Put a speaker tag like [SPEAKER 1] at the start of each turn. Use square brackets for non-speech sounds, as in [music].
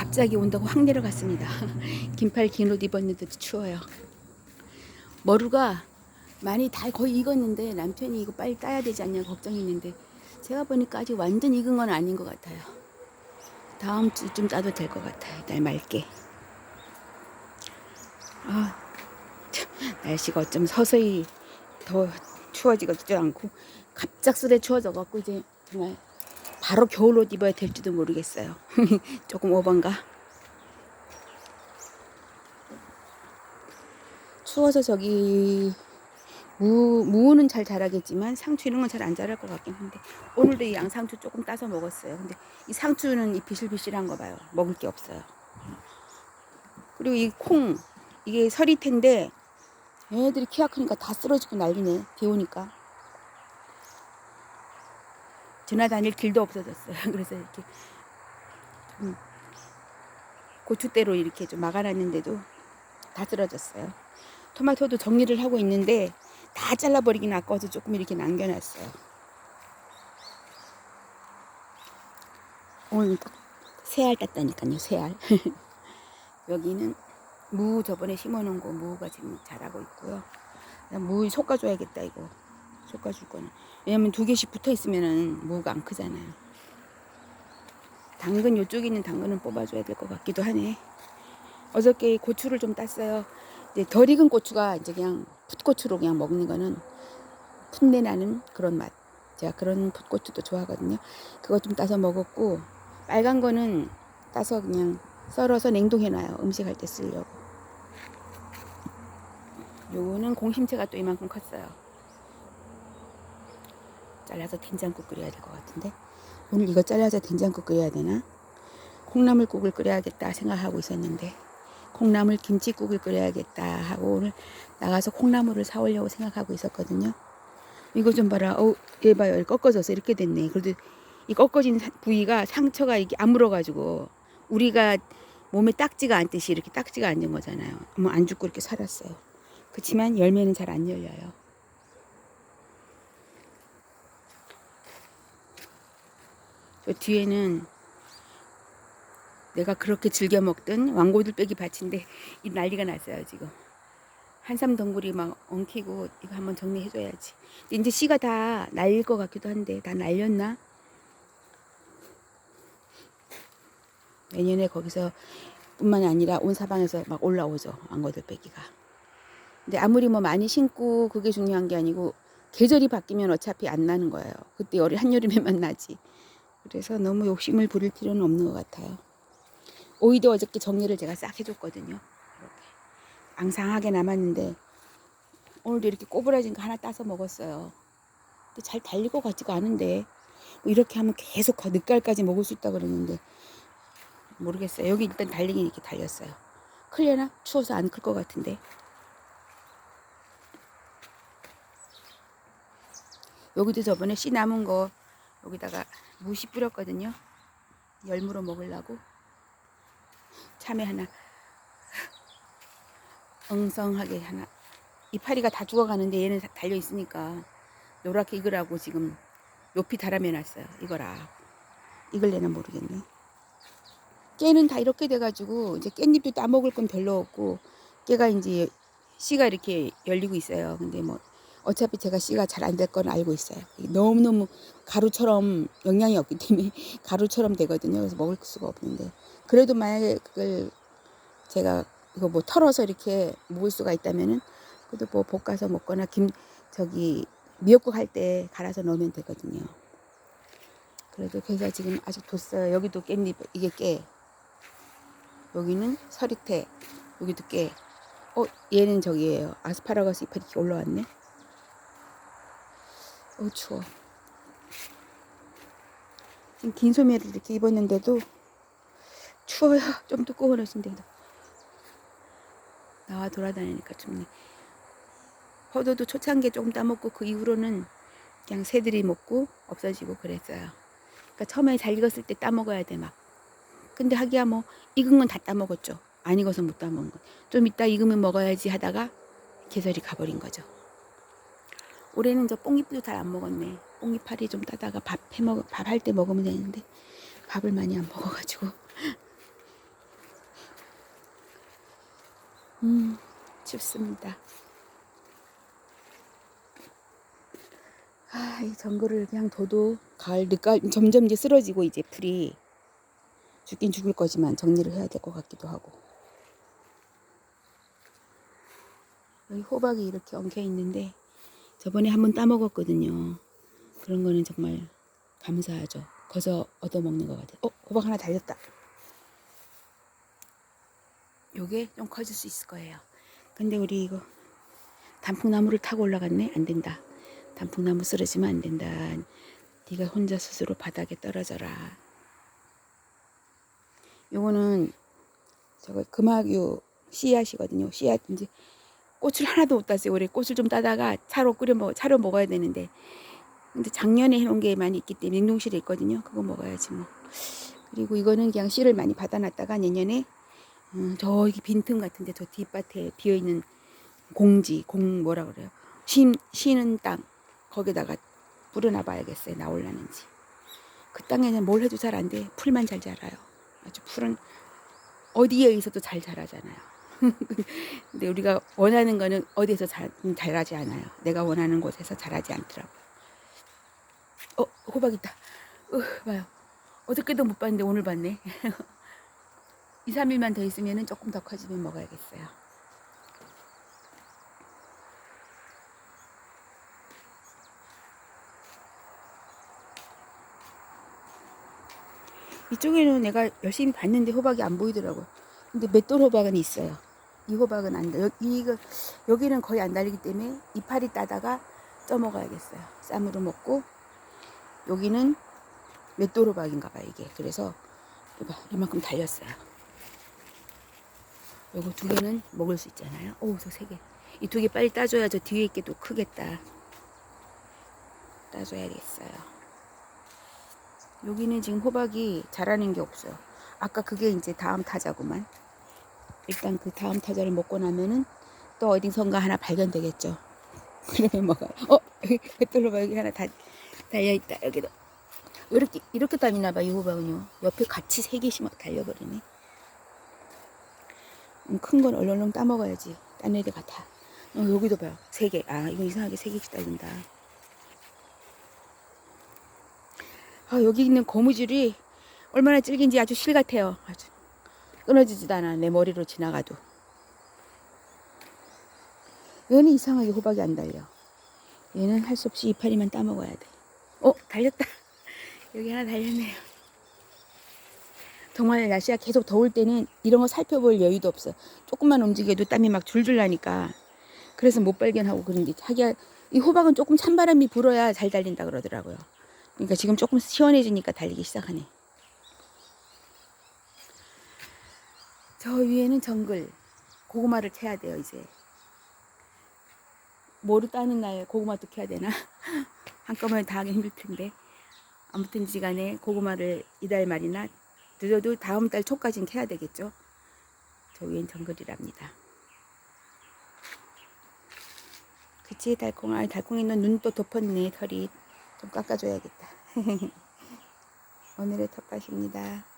[SPEAKER 1] 갑자기 온다고 확 내려갔습니다. [laughs] 긴팔 긴 옷 입었는데도 추워요. 머루가 많이 다 거의 익었는데 남편이 이거 빨리 따야 되지 않냐 걱정했는데 제가 보니까 아직 완전 익은 건 아닌 것 같아요. 다음 주쯤 따도 될 것 같아요. 날 맑게. 아, 참, 날씨가 어쩜 서서히 더 추워지지도 않고 갑작스레 추워져 갖고 이제 정말 바로 겨울옷 입어야 될지도 모르겠어요. [laughs] 조금 오반가. 추워서 저기 무 무는 잘 자라겠지만 상추 이런 건 잘 안 자랄 것 같긴 한데 오늘도 이 양상추 조금 따서 먹었어요. 근데 이 상추는 이 비실비실한 거 봐요. 먹을 게 없어요. 그리고 이 콩 이게 서리태인데 얘네들이 키가 크니까 다 쓰러지고 난리네. 비 오니까. 지나다닐 길도 없어졌어요. [laughs] 그래서 이렇게 좀 고추대로 이렇게 좀 막아놨는데도 다 쓰러졌어요. 토마토도 정리를 하고 있는데 다 잘라버리긴 아까워서 조금 이렇게 남겨놨어요. 오늘 딱 새알 땄다니까요, 새알. [laughs] 여기는 무 저번에 심어놓은 거 무가 지금 자라고 있고요. 무 솎아줘야겠다 이거. 솎아줄 거는. 왜냐면 두 개씩 붙어 있으면은 무가 안 크잖아요. 당근 요쪽에 있는 당근은 뽑아줘야 될 것 같기도 하네. 어저께 고추를 좀 땄어요. 이제 덜 익은 고추가 이제 그냥 풋고추로 그냥 먹는 거는 풋내 나는 그런 맛. 제가 그런 풋고추도 좋아하거든요. 그거 좀 따서 먹었고 빨간 거는 따서 그냥 썰어서 냉동해놔요. 음식할 때 쓰려고. 요거는 공심채가 또 이만큼 컸어요. 잘라서 된장국 끓여야 될 것 같은데 오늘 이거 잘라서 된장국 끓여야 되나? 콩나물국을 끓여야겠다 생각하고 있었는데 콩나물 김치국을 끓여야겠다 하고 오늘 나가서 콩나물을 사오려고 생각하고 있었거든요. 이거 좀 봐라. 어, 얘 봐요. 꺾어져서 이렇게 됐네. 그래도 이 꺾어진 사- 부위가 상처가 이게 안 물어가지고 우리가 몸에 딱지가 않듯이 이렇게 딱지가 앉은 거잖아요. 뭐안 죽고 이렇게 살았어요. 그렇지만 열매는 잘 안 열려요. 뒤에는 내가 그렇게 즐겨 먹던 왕고들 빼기 밭인데 이 난리가 났어요 지금. 한삼 덩굴이 막 엉키고 이거 한번 정리해줘야지. 이제 씨가 다 날릴 것 같기도 한데 다 날렸나? 내년에 거기서 뿐만 아니라 온 사방에서 막 올라오죠 왕고들 빼기가. 근데 아무리 뭐 많이 심고 그게 중요한 게 아니고 계절이 바뀌면 어차피 안 나는 거예요. 그때 열이 한여름에만 나지. 그래서 너무 욕심을 부릴 필요는 없는 것 같아요. 오이도 어저께 정리를 제가 싹 해줬거든요. 이렇게 앙상하게 남았는데 오늘도 이렇게 꼬부라진 거 하나 따서 먹었어요. 근데 잘것 같지가 않은데 뭐 이렇게 하면 계속 거- 늦갈까지 먹을 수 있다 그러는데 모르겠어요. 여기 일단 달리긴 이렇게 달렸어요. 클려나? 추워서 안 클 것 같은데. 여기도 저번에 씨 남은 거 여기다가 무시 뿌렸거든요. 열무로 먹으려고. 참외 하나 엉성하게 하나 이파리가 다 죽어가는데 얘는 다 달려 있으니까 노랗게 익으라고 지금 높이 달아매 놨어요. 이거라. 익을래나 모르겠네. 깨는 다 이렇게 돼가지고 이제 깻잎도 따먹을 건 별로 없고 깨가 이제 씨가 이렇게 열리고 있어요. 근데 뭐 어차피 제가 씨가 잘 안 될 건 알고 있어요. 너무너무 가루처럼 영양이 없기 때문에 [laughs] 가루처럼 되거든요. 그래서 먹을 수가 없는데 그래도 만약에 그걸 제가 이거 뭐 털어서 이렇게 먹을 수가 있다면은 그래도 뭐 볶아서 먹거나 김 저기 미역국 할 때 갈아서 넣으면 되거든요. 그래도 그래서 지금 아직 뒀어요. 여기도 깻잎 이게 깨. 여기는 서리태. 여기도 깨. 어 얘는 저기예요. 아스파라거스 잎이 이렇게 올라왔네. 어 추워. 지금 긴 소매를 이렇게 입었는데도 추워요. [laughs] 좀 두꺼워졌는데도. 나와 돌아다니니까 춥네. 포도도 초창기에 조금 따먹고 그 이후로는 그냥 새들이 먹고 없어지고 그랬어요. 그러니까 처음에 잘 익었을 때 따먹어야 돼 막. 근데 하기야 뭐 익은 건 다 따먹었죠. 안 익어서 못 따먹은 거. 좀 이따 익으면 먹어야지 하다가 계절이 가버린 거죠. 올해는 저 뽕잎도 잘 안 먹었네. 뽕잎파리 좀 따다가 밥 해 먹, 밥 할 때 먹으면 되는데 밥을 많이 안 먹어가지고. [laughs] 음, 춥습니다. 아, 이 정글을 그냥 둬도 가을 늦가을 점점 이제 쓰러지고 이제 풀이 죽긴 죽을 거지만 정리를 해야 될 것 같기도 하고. 여기 호박이 이렇게 엉켜 있는데 저번에 한번 따먹었거든요. 그런 거는 정말 감사하죠. 거저 얻어먹는 것 같아요. 어, 호박 하나 달렸다. 요게 좀 커질 수 있을 거예요. 근데 우리 이거 단풍나무를 타고 올라갔네? 안 된다. 단풍나무 쓰러지면 안 된다. 네가 혼자 스스로 바닥에 떨어져라. 요거는 저거 금화규 씨앗이거든요. 씨앗 이제 꽃을 하나도 못 땄어요. 올해 꽃을 좀 따다가 차로 끓여 먹 차로 먹어야 되는데 근데 작년에 해놓은 게 많이 있기 때문에 냉동실에 있거든요. 그거 먹어야지 뭐. 그리고 이거는 그냥 씨를 많이 받아놨다가 내년에 음, 저기 빈틈 같은데 저 뒷밭에 비어 있는 공지 공 뭐라 그래요? 심 쉬는 땅 거기다가 뿌려놔 봐야겠어요. 나올라는지. 그 땅에는 뭘 해도 잘 안 돼. 풀만 잘 자라요. 아주 풀은 어디에 있어도 잘 자라잖아요. [laughs] 근데 우리가 원하는 거는 어디에서 잘, 음, 자라지 않아요. 내가 원하는 곳에서 자라지 않더라고요. 어, 호박 있다. 으, 봐요. 어저께도 못 봤는데 오늘 봤네. [laughs] 2, 3일만 더 있으면 조금 더 커지면 먹어야겠어요. 이쪽에는 내가 열심히 봤는데 호박이 안 보이더라고요. 근데 맷돌 호박은 있어요. 이 호박은 안 돼. 여- 이거 여기는 거의 안 달리기 때문에 이파리 따다가 쪄 먹어야겠어요. 쌈으로 먹고 여기는 맷돌 호박인가 봐 이게. 그래서 이봐 이만큼 달렸어요. 요거 두 개는 먹을 수 있잖아요. 오, 저 세 개. 이 두 개 빨리 따줘야 저 뒤에 있게도 크겠다. 따줘야겠어요. 여기는 지금 호박이 자라는 게 없어요. 아까 그게 이제 다음 타자구만. 일단 그 다음 타자를 먹고 나면은 또 어디선가 하나 발견되겠죠. [laughs] 그러면 뭐가 어봐 여기 하나 다 달려 있다 여기도 이렇게 이렇게 다니나 봐 이 호박은요. 옆에 같이 세 개씩 막 달려버리네. 음, 큰건 얼렁얼렁 따 먹어야지. 딴 애들 같아. 어, 여기도 봐요. 세 개. 아 이거 이상하게 세 개씩 달린다. 아, 여기 있는 고무줄이 얼마나 질긴지 아주 실 같아요. 아주 끊어지지도 않아. 내 머리로 지나가도. 얘는 이상하게 호박이 안 달려. 얘는 할 수 없이 이파리만 따먹어야 돼. 어, 달렸다. [laughs] 여기 하나 달렸네요. 정말 날씨가 계속 더울 때는 이런 거 살펴볼 여유도 없어. 조금만 움직여도 땀이 막 줄줄 나니까. 그래서 못 발견하고 그런데 자기가 이 호박은 조금 찬바람이 불어야 잘 달린다 그러더라고요. 그러니까 지금 조금 시원해지니까 달리기 시작하네. 저 위에는 정글. 고구마를 캐야 돼요, 이제. 뭐로 따는 날 고구마도 캐야 되나? [laughs] 한꺼번에 다 하기 힘들 텐데. 아무튼 지간에 고구마를 이달 말이나 늦어도 다음 달 초까지는 캐야 되겠죠. 저 위엔 정글이랍니다. 그치, 달콩아. 달콩이는 눈또 덮었네, 털이. 좀 깎아줘야겠다. [laughs] 오늘의 텃밭입니다.